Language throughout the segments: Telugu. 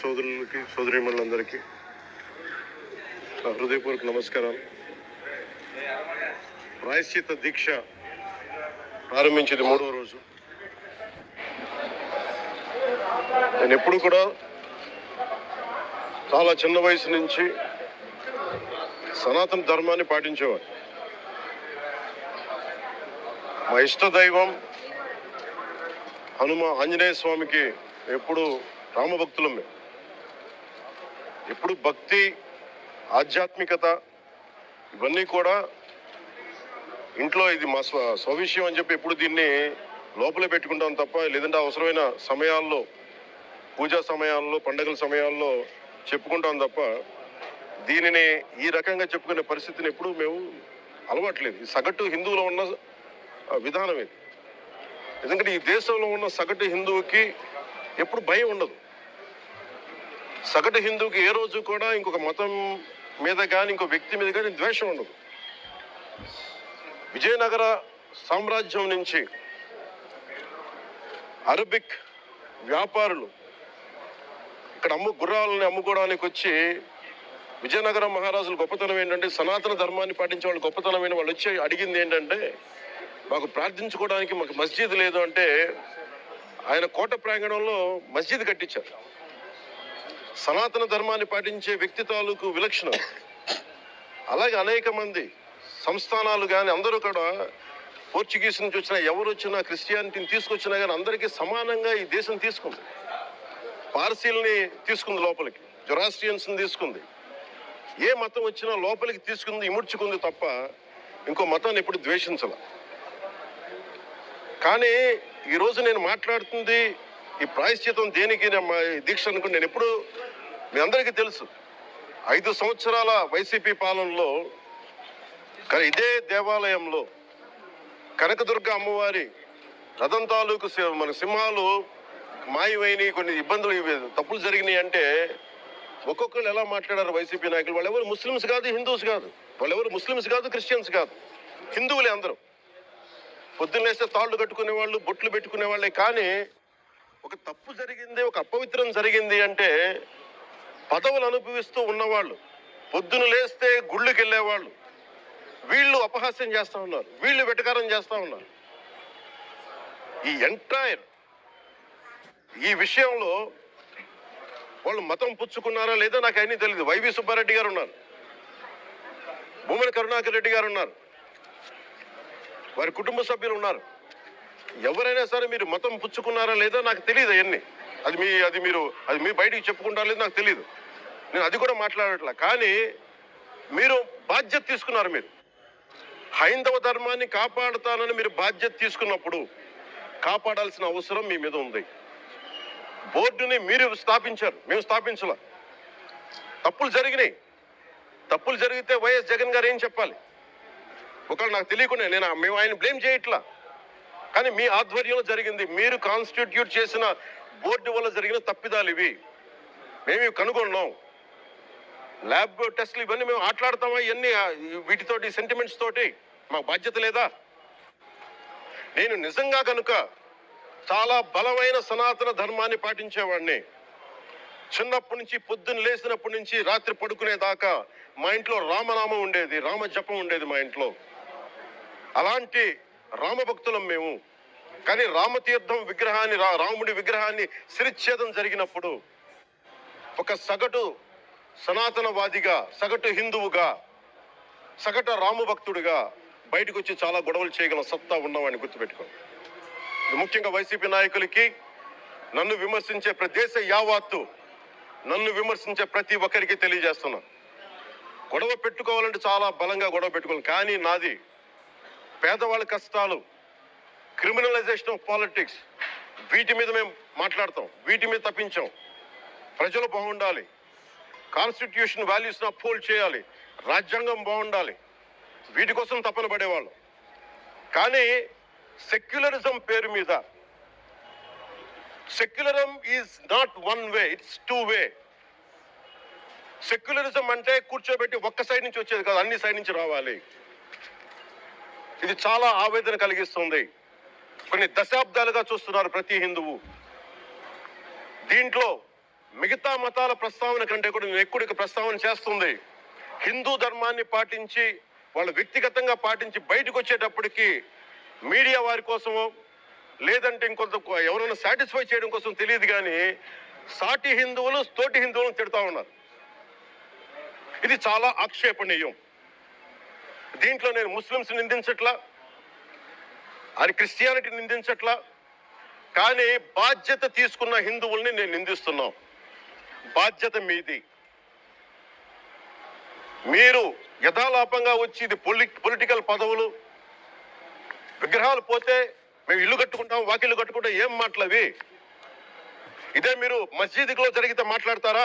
సోదరులకి సోదరిమణులందరికీ హృదయపూర్వక నమస్కారాలు. ప్రాయశ్చిత దీక్ష ప్రారంభించింది మూడవ రోజు. నేను ఎప్పుడు కూడా చాలా చిన్న వయసు నుంచి సనాతన ధర్మాన్ని పాటించేవాడు మా ఇష్ట దైవం హనుమ ఆంజనేయ స్వామికి ఎప్పుడు రామభక్తులం మేము ఎప్పుడు భక్తి ఆధ్యాత్మికత ఇవన్నీ కూడా ఇంట్లో ఇది మా స్వ స్వవిషయం అని చెప్పి ఎప్పుడు దీన్ని లోపలే పెట్టుకుంటాం తప్ప లేదంటే అవసరమైన సమయాల్లో పూజా సమయాల్లో పండగల సమయాల్లో చెప్పుకుంటాం తప్ప దీనిని ఈ రకంగా చెప్పుకునే పరిస్థితిని ఎప్పుడూ మేము అలవాట్లేదు. సగటు హిందువులో ఉన్న విధానం ఇది ఎందుకంటే ఈ దేశంలో ఉన్న సగటు హిందువుకి ఎప్పుడు భయం ఉండదు. సగటు హిందువుకి ఏ రోజు కూడా ఇంకొక మతం మీద కానీ ఇంకో వ్యక్తి మీద కానీ ద్వేషం ఉండదు. విజయనగర సామ్రాజ్యం నుంచి అరబిక్ వ్యాపారులు ఇక్కడ అమ్ము గుర్రాలని అమ్ముకోవడానికి వచ్చి విజయనగరం మహారాజుల గొప్పతనం ఏంటంటే సనాతన ధర్మాన్ని పాటించే వాళ్ళు గొప్పతనమైన వాళ్ళు వచ్చి అడిగింది ఏంటంటే మాకు ప్రార్థించుకోవడానికి మాకు మస్జిద్ లేదు అంటే ఆయన కోట ప్రాంగణంలో మస్జిద్ కట్టించారు. సనాతన ధర్మాన్ని పాటించే వ్యక్తి తాలూకు విలక్షణం. అలాగే అనేక మంది సంస్థానాలు కానీ అందరూ కూడా పోర్చుగీస్ నుంచి వచ్చిన ఎవరు వచ్చినా క్రిస్టియానిటీని తీసుకొచ్చినా కానీ అందరికీ సమానంగా ఈ దేశం తీసుకుంది. పార్సీల్ని తీసుకుంది లోపలికి జొరాస్ట్రియన్స్ని తీసుకుంది. ఏ మతం వచ్చినా లోపలికి తీసుకుంది ఇముడ్చుకుంది తప్ప ఇంకో మతాన్ని ఎప్పుడు ద్వేషించాల. కానీ ఈరోజు నేను మాట్లాడుతుంది ఈ ప్రాయశ్చితం దేనికి దీక్ష అనుకుని నేను ఎప్పుడు మీ అందరికీ తెలుసు. ఐదు సంవత్సరాల వైసీపీ పాలనలో ఇదే దేవాలయంలో కనకదుర్గ అమ్మవారి రథం తాలూకు సి- మన సింహాలు మాయమైనవి కొన్ని ఇబ్బందులు తప్పులు జరిగినాయి అంటే ఒక్కొక్కరు ఎలా మాట్లాడారు వైసీపీ నాయకులు? వాళ్ళు ఎవరు ముస్లిమ్స్ కాదు హిందూస్ కాదు. వాళ్ళు ఎవరు ముస్లిమ్స్ కాదు క్రిస్టియన్స్ కాదు. హిందువులే అందరూ. పొద్దున్నేస్తే తాళ్ళు కట్టుకునే వాళ్ళు బొట్లు పెట్టుకునే వాళ్ళే కానీ ఒక తప్పు జరిగింది ఒక అపవిత్రం జరిగింది అంటే పదవులు అనుభవిస్తూ ఉన్నవాళ్ళు పొద్దున లేస్తే గుళ్ళుకి వెళ్ళేవాళ్ళు వీళ్ళు అపహాస్యం చేస్తూ ఉన్నారు వీళ్ళు వెటకారం చేస్తూ ఉన్నారు. ఈ ఎంటైర్ ఈ విషయంలో వాళ్ళు మతం పుచ్చుకున్నారా లేదా నాకు అన్నీ తెలియదు వైవి సుబ్బారెడ్డి గారు ఉన్నారు. భూమన కరుణాకర్ రెడ్డి గారు ఉన్నారు. వారి కుటుంబ సభ్యులు ఉన్నారు. ఎవరైనా సరే మీరు మతం పుచ్చుకున్నారా లేదా నాకు తెలియదు అవన్నీ. అది మీ అది మీరు అది మీ బయటికి చెప్పుకుంటారా లేదు నాకు తెలియదు నేను అది కూడా మాట్లాడట్లా. కానీ మీరు బాధ్యత తీసుకున్నారు మీరు. హైందవ ధర్మాన్ని కాపాడుతానని మీరు బాధ్యత తీసుకున్నప్పుడు కాపాడాల్సిన అవసరం మీ మీద ఉంది. బోర్డుని మీరు స్థాపించారు. మేము స్థాపించాల. తప్పులు జరిగినాయి. తప్పులు జరిగితే వైఎస్ జగన్ గారు ఏం చెప్పాలి? ఒకవేళ నాకు తెలియకుండా నేను మేము ఆయన బ్లేమ్ చేయట్లా. కానీ మీ ఆధ్వర్యంలో జరిగింది. మీరు కాన్స్టిట్యూట్ చేసిన బోర్డు వల్ల జరిగిన తప్పిదాలు ఇవి. మేము ఇవి కనుగొన్నాం. ల్యాబ్ టెస్ట్లు ఇవన్నీ మేము ఆటలాడతామా? ఇవన్నీ వీటితోటి సెంటిమెంట్స్ తోటి మాకు బాధ్యత లేదా? నేను నిజంగా కనుక చాలా బలమైన సనాతన ధర్మాన్ని పాటించేవాడిని. చిన్నప్పటి నుంచి పొద్దున్న లేచినప్పటి నుంచి రాత్రి పడుకునేదాకా మా ఇంట్లో రామనామం ఉండేది. రామ జపం ఉండేది మా ఇంట్లో. అలాంటి రామభక్తులం మేము. కానీ రామతీర్థం విగ్రహాన్ని రా- రాముడి విగ్రహాన్ని శిరిచ్ఛేదం జరిగినప్పుడు ఒక సగటు సనాతనవాదిగా సగటు హిందువుగా సగటు రామభక్తుడిగా బయటకు వచ్చి చాలా గొడవలు చేయగల సత్తా ఉన్నవాడిని గుర్తుపెట్టుకోండి ముఖ్యంగా వైసీపీ నాయకులకి నన్ను విమర్శించే ప్రదేశ యావాత్తు నన్ను విమర్శించే ప్రతి ఒక్కరికి తెలియజేస్తున్నా. గొడవ పెట్టుకోవాలంటే చాలా బలంగా గొడవ పెట్టుకోవాలి. కానీ నాది పేదవాళ్ళ కష్టాలు క్రిమినలైజేషన్ ఆఫ్ పాలిటిక్స్ వీటి మీద మేము మాట్లాడతాం వీటి మీద తప్పించాం. ప్రజలు బాగుండాలి. కాన్స్టిట్యూషన్ వాల్యూస్ని అప్హోల్డ్ చేయాలి. రాజ్యాంగం బాగుండాలి. వీటి కోసం తపన పడేవాళ్ళు. కానీ సెక్యులరిజం పేరు మీద secularism is not one way it's two way secularism అంటే కూర్చోబెట్టి ఒక్క సైడ్ నుంచి వచ్చేది కాదు అన్ని సైడ్ నుంచి రావాలి. ఇది చాలా ఆవేదన కలిగిస్తుంది. కొన్ని దశాబ్దాలుగా చూస్తున్నారు ప్రతి హిందువు. దీంట్లో మిగతా మతాల ప్రస్తావన కంటే కూడా నేను ఎక్కువ ప్రస్తావన చేస్తుంది. హిందూ ధర్మాన్ని పాటించి వాళ్ళు వ్యక్తిగతంగా పాటించి బయటకు వచ్చేటప్పటికి మీడియా వారి కోసమో లేదంటే ఇంకొంత ఎవరైనా సాటిస్ఫై చేయడం కోసం తెలియదు కానీ సాటి హిందువులు తోటి హిందువులను తిడతా ఉన్నారు. ఇది చాలా ఆక్షేపణీయం. దీంట్లో నేను ముస్లిమ్స్ నిందించట్లా? అది క్రిస్టియానిటీ నిందించట్లా? కానీ బాధ్యత తీసుకున్న హిందువుల్ని నేను నిందిస్తున్నాం. బాధ్యత మీది. మీరు యథాలాపంగా వచ్చి ఇది పొలి పొలిటికల్ పదవులు విగ్రహాలు పోతే మేము ఇల్లు కట్టుకుంటాం వాకిల్లు కట్టుకుంటాం ఏం మాటలవి ఇదే మీరు మస్జిద్లో జరిగితే మాట్లాడతారా?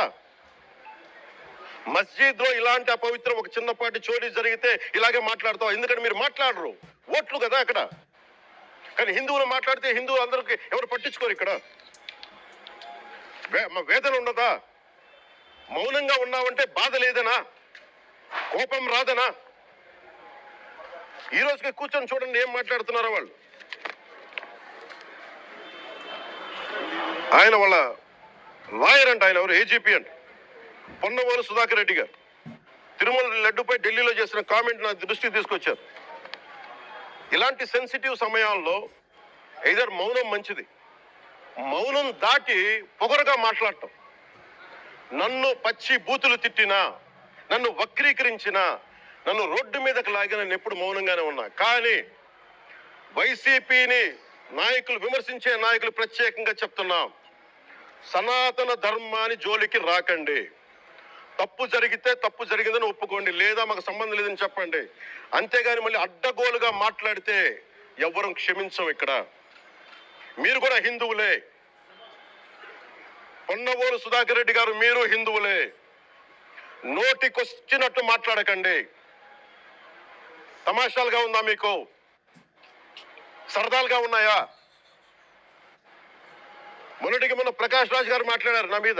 మస్జిద్లో ఇలాంటి అపవిత్రం ఒక చిన్నపాటి చోరీ జరిగితే ఇలాగే మాట్లాడతావు. ఎందుకంటే మీరు మాట్లాడరు. ఓట్లు కదా అక్కడ. కానీ హిందువులు మాట్లాడితే హిందువులు అందరికి ఎవరు పట్టించుకోరు ఇక్కడ. వేదన ఉండదా మౌనంగా ఉన్నామంటే బాధ లేదనా? కోపం రాదనా? ఈ రోజుకి కూర్చొని చూడండి ఏం మాట్లాడుతున్నారో వాళ్ళు. ఆయన వాళ్ళ లాయర్ అంట ఆయన ఎవరు? ఏజీపీ అంట. పొన్నవోలు సుధాకర్ రెడ్డి గారు. తిరుమల లడ్డుపై ఢిల్లీలో చేసిన కామెంట్ నా దృష్టికి తీసుకొచ్చారు. ఇలాంటి సెన్సిటివ్ సమయాల్లో ఐదర్ మౌనం మంచిది. మౌనం దాటి పొగరుగా మాట్లాడటం. నన్ను పచ్చి బూతులు తిట్టినా నన్ను వక్రీకరించిన నన్ను రోడ్డు మీదకి లాగిన నేను ఎప్పుడు మౌనంగానే ఉన్నా. కానీ వైసీపీని నాయకులు విమర్శించే నాయకులు ప్రత్యేకంగా చెప్తున్నాం. సనాతన ధర్మాన్ని జోలికి రాకండి. తప్పు జరిగితే తప్పు జరిగిందని ఒప్పుకోండి. లేదా మాకు సంబంధం లేదని చెప్పండి. అంతేగాని మళ్ళీ అడ్డగోలుగా మాట్లాడితే ఎవ్వరం క్షమించం ఇక్కడ. మీరు కూడా హిందువులే. పొన్నవోలు సుధాకర్ రెడ్డి గారు మీరు హిందువులే. నోటికొచ్చినట్టు మాట్లాడకండి. తమాషాలుగా ఉందా మీకు? సరదాలుగా ఉన్నాయా? మొన్నటికి మొన్న ప్రకాష్ రాజ్ గారు మాట్లాడారు నా మీద.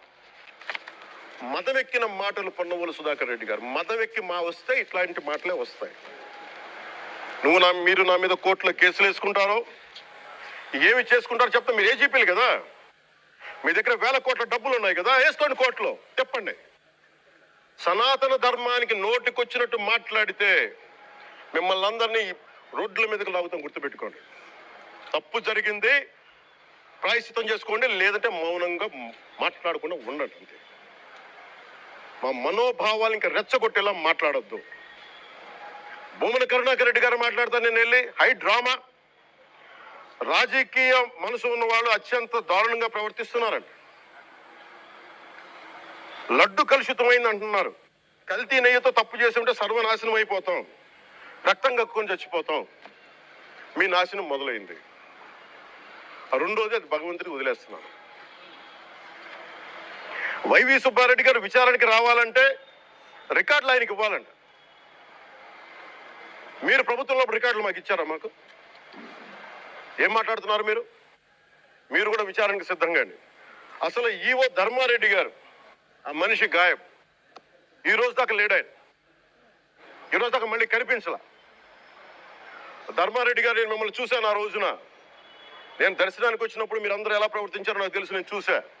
మదవెక్కిన మాటలు పొన్నవోలు సుధాకర్ రెడ్డి గారు. మదవెక్కి మా వస్తే ఇట్లాంటి మాటలే వస్తాయి. నువ్వు నా మీరు నా మీద కోర్టులో కేసులు వేసుకుంటారో ఏమి చేసుకుంటారో చెప్తా. మీరు ఏజీపీలు కదా? మీ దగ్గర వేల కోట్ల డబ్బులు ఉన్నాయి కదా? వేసుకోండి కోర్టులో. చెప్పండి. సనాతన ధర్మానికి నోటికొచ్చినట్టు మాట్లాడితే మిమ్మల్ని అందరినీ రోడ్ల మీదకి లాగుతాం గుర్తుపెట్టుకోండి. తప్పు జరిగింది ప్రాయశ్చితం చేసుకోండి లేదంటే మౌనంగా మాట్లాడకుండా ఉండండి అంతే. మా మనోభావాలు ఇంకా రెచ్చగొట్టేలా మాట్లాడొద్దు. భూమన కరుణాకర్ రెడ్డి గారు మాట్లాడతాను నేను వెళ్ళి హై డ్రామా. రాజకీయ మనసు ఉన్న వాళ్ళు అత్యంత దారుణంగా ప్రవర్తిస్తున్నారంట. లడ్డు కలుషితమైంది అంటున్నారు. కల్తీ నెయ్యితో తప్పు చేసి ఉంటే సర్వనాశనం అయిపోతాం. రక్తం కక్కుని చచ్చిపోతాం. మీ నాశనం మొదలైంది. ఆ రెండోది అది భగవంతుడికి వదిలేస్తున్నాను. వైవి సుబ్బారెడ్డి గారు విచారణకి రావాలంటే రికార్డులు ఆయనకి ఇవ్వాలంట. మీరు ప్రభుత్వంలో రికార్డులు మాకు ఇచ్చారా మాకు? ఏం మాట్లాడుతున్నారు మీరు? మీరు కూడా విచారణకు సిద్ధంగా అసలు ఈవో ధర్మారెడ్డి గారు ఆ మనిషి గాయం ఈ రోజు దాకా లేడు ఆయన. దాకా మళ్ళీ కనిపించలా. ధర్మారెడ్డి గారు నేను మిమ్మల్ని చూశాను ఆ రోజున. నేను దర్శనానికి వచ్చినప్పుడు మీరు అందరూ ఎలా ప్రవర్తించారో నాకు తెలుసు నేను చూశాను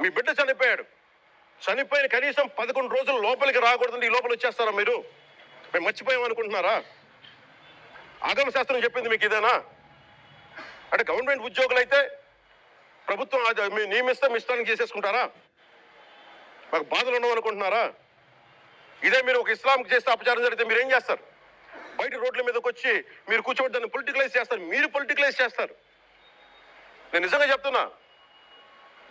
మీ బిడ్డ చనిపోయాడు. చనిపోయిన కనీసం పదకొండు రోజులు లోపలికి రాకూడదండి ఈ లోపల వచ్చేస్తారా మీరు? మేము మర్చిపోయాం అనుకుంటున్నారా? ఆగమ శాస్త్రం చెప్పింది మీకు ఇదేనా? అంటే గవర్నమెంట్ ఉద్యోగులు అయితే ప్రభుత్వం అది మీ నియమిస్తే మీ ఇష్టానికి చేసేసుకుంటారా? మాకు బాధలు ఉండవు అనుకుంటున్నారా? ఇదే మీరు ఒక ఇస్లాంకి చేస్తే అపచారం జరిగితే మీరు ఏం చేస్తారు? బయట రోడ్ల మీదకి వచ్చి మీరు కూర్చోబెట్టి దాన్ని పొలిటికలైజ్ చేస్తారు. మీరు పొలిటికలైజ్ చేస్తారు. నేను నిజంగా చెప్తున్నా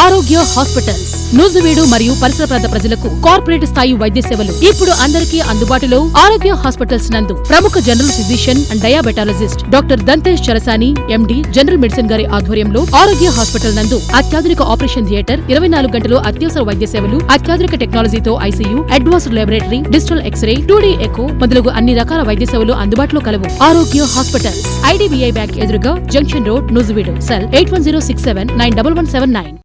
Arogya hospitals. Nuzvid మరియు పరిసర ప్రాంత ప్రజలకు కార్పొరేట్ స్థాయి వైద్య సేవలు. ఇప్పుడు అందరికీ అందుబాటులో ఆరోగ్య హాస్పిటల్స్ నందు ప్రముఖ general physician and diabetologist doctor Dantesh Charasani MD general medicine గారి ఆధ్వర్యంలో ఆరోగ్య హాస్పిటల్ నందు అత్యాధునిక ఆపరేషన్ థియేటర్ ఇరవై నాలుగు గంటలు అత్యవసర వైద్య సేవలు అత్యాధునిక టెక్నాలజీతో ICU advanced laboratory digital x ray two D echo మొదలగు అన్ని రకాల వైద్య సేవలు అందుబాటులో కలవు. ఆరోగ్య హాస్పిటల్స్. ఐడిబిఐ బ్యాంక్ ఎదురుగా junction road Nuzvid. Cell eight one zero six seven nine double one seven nine.